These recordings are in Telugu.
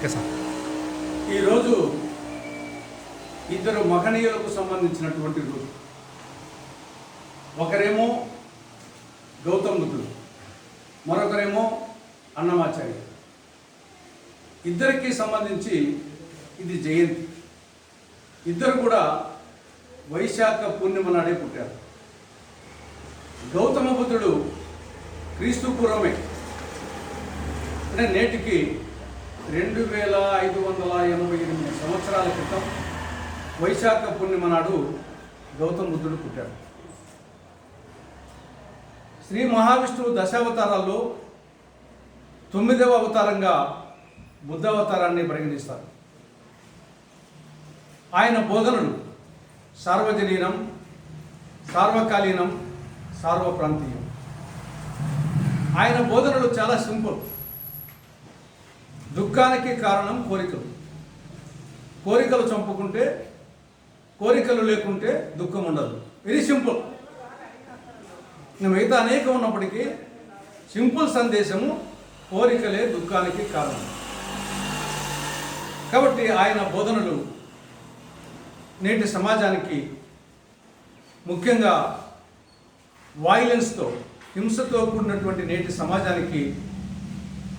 Okay sir. ఈరోజు ఇద్దరు మహనీయులకు సంబంధించినటువంటి రోజు ఒకరేమో గౌతమ్ బుద్ధుడు మరొకరేమో అన్నమాచార్య. ఇద్దరికి సంబంధించి ఇది జయంతి. ఇద్దరు కూడా వైశాఖ పూర్ణిమ నాడే పుట్టారు. గౌతమ బుద్ధుడు క్రీస్తు పూర్వమే. అంటే నేటికి రెండు వేల ఐదు వందల ఎనభై ఎనిమిది సంవత్సరాల క్రితం వైశాఖ పూర్ణిమ నాడు గౌతమ బుద్ధుడు పుట్టాడు. శ్రీ మహావిష్ణువు దశావతారాల్లో తొమ్మిదవ అవతారంగా బుద్ధావతారాన్ని పరిగణిస్తారు. ఆయన బోధనలు సార్వజనీనం సార్వకాలీనం సార్వప్రాంతీయం. ఆయన బోధనలు చాలా సింపుల్. దుఃఖానికి కారణం కోరికలు. కోరికలు చంపుకుంటే కోరికలు లేకుంటే దుఃఖం ఉండదు. వెరీ సింపుల్ మిగతా అనేకం ఉన్నప్పటికీ సింపుల్ సందేశము కోరికలే దుఃఖానికి కారణం. కాబట్టి ఆయన బోధనలు నేటి సమాజానికి ముఖ్యంగా వాయిలెన్స్తో హింసతో కూడినటువంటి నేటి సమాజానికి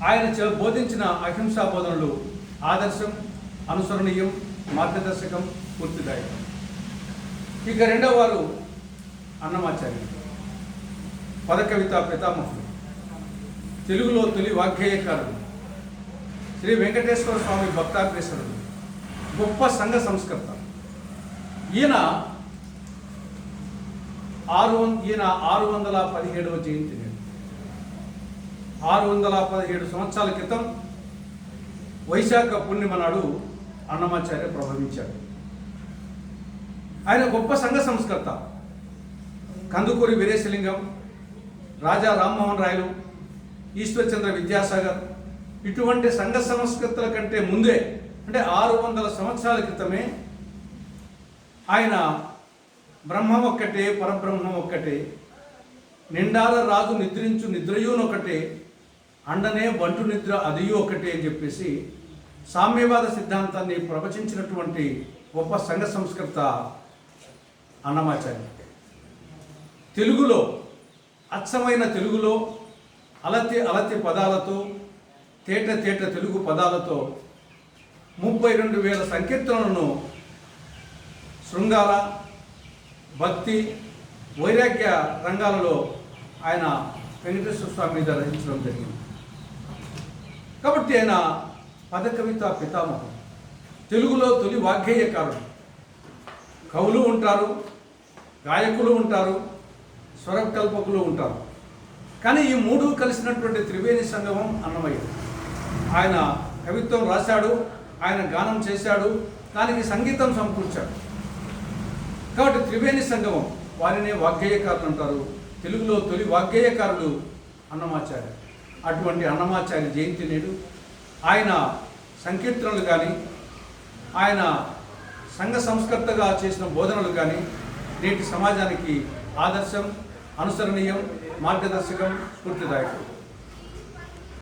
ఆయన బోధించిన అహింసా బోధనలు ఆదర్శం అనుసరణీయం మార్గదర్శకం పూర్తిదాయకం ఇక రెండవ వారు అన్నమాచార్యులు. పదకవిత పితామహుడు. తెలుగులో తొలి వాగ్గేయకారుడు. శ్రీ వెంకటేశ్వర స్వామి భక్తాగ్రేశ్వరుడు గొప్ప సంఘ సంస్కర్త. ఈయన ఆరు వం- ఈయన ఆరు వందల పదిహేడవ జయంతి ఆరు వందల పదిహేడు సంవత్సరాల క్రితం వైశాఖ పూర్ణిమ నాడు అన్నమాచార్య ప్రభవించాడు. ఆయన గొప్ప సంఘ సంస్కర్త. కందుకూరి వీరేశలింగం రాజా రామ్మోహన్ రాయలు ఈశ్వర్చంద్ర విద్యాసాగర్ ఇటువంటి సంఘ సంస్కృతుల కంటే ముందే అంటే ఆరు వందల సంవత్సరాల క్రితమే ఆయన బ్రహ్మం ఒక్కటే పరబ్రహ్మం ఒక్కటే నిండాల రాజు నిద్రించు నిద్రయూనొకటే అండనే బంటు నిద్ర అది ఒకటి అని చెప్పేసి సామ్యవాద సిద్ధాంతాన్ని ప్రవచించినటువంటి గొప్ప సంఘ సంస్కృత అన్నమాచార్య. తెలుగులో అచ్చమైన తెలుగులో అలతి అలతి పదాలతో తేట తేట తెలుగు పదాలతో ముప్పై రెండు వేల సంకీర్తనలను శృంగార భక్తి వైరాగ్య రంగాలలో ఆయన వెంకటేశ్వర స్వామి మీద రచించడం జరిగింది. కాబట్టి ఆయన పదకవిత పితామహం తెలుగులో తొలి వాగ్గేయకారుడు. కవులు ఉంటారు గాయకులు ఉంటారు స్వరకల్పకులు ఉంటారు. కానీ ఈ మూడు కలిసినటువంటి త్రివేణి సంగమం అన్నమయ్య ఆయన కవిత్వం రాశాడు ఆయన గానం చేశాడు దానికి సంగీతం సమకూర్చాడు. కాబట్టి త్రివేణి సంగమం వారినే వాగ్గేయకారులు అంటారు. తెలుగులో తొలి వాగ్గేయకారులు అన్నమాచార్య అటువంటి అన్నమాచార్య జయంతి నేడు ఆయన సంకీర్తనలు కానీ ఆయన సంఘ సంస్కర్తగా చేసిన బోధనలు కానీ నేటి సమాజానికి ఆదర్శం అనుసరణీయం మార్గదర్శకం స్ఫూర్తిదాయకం.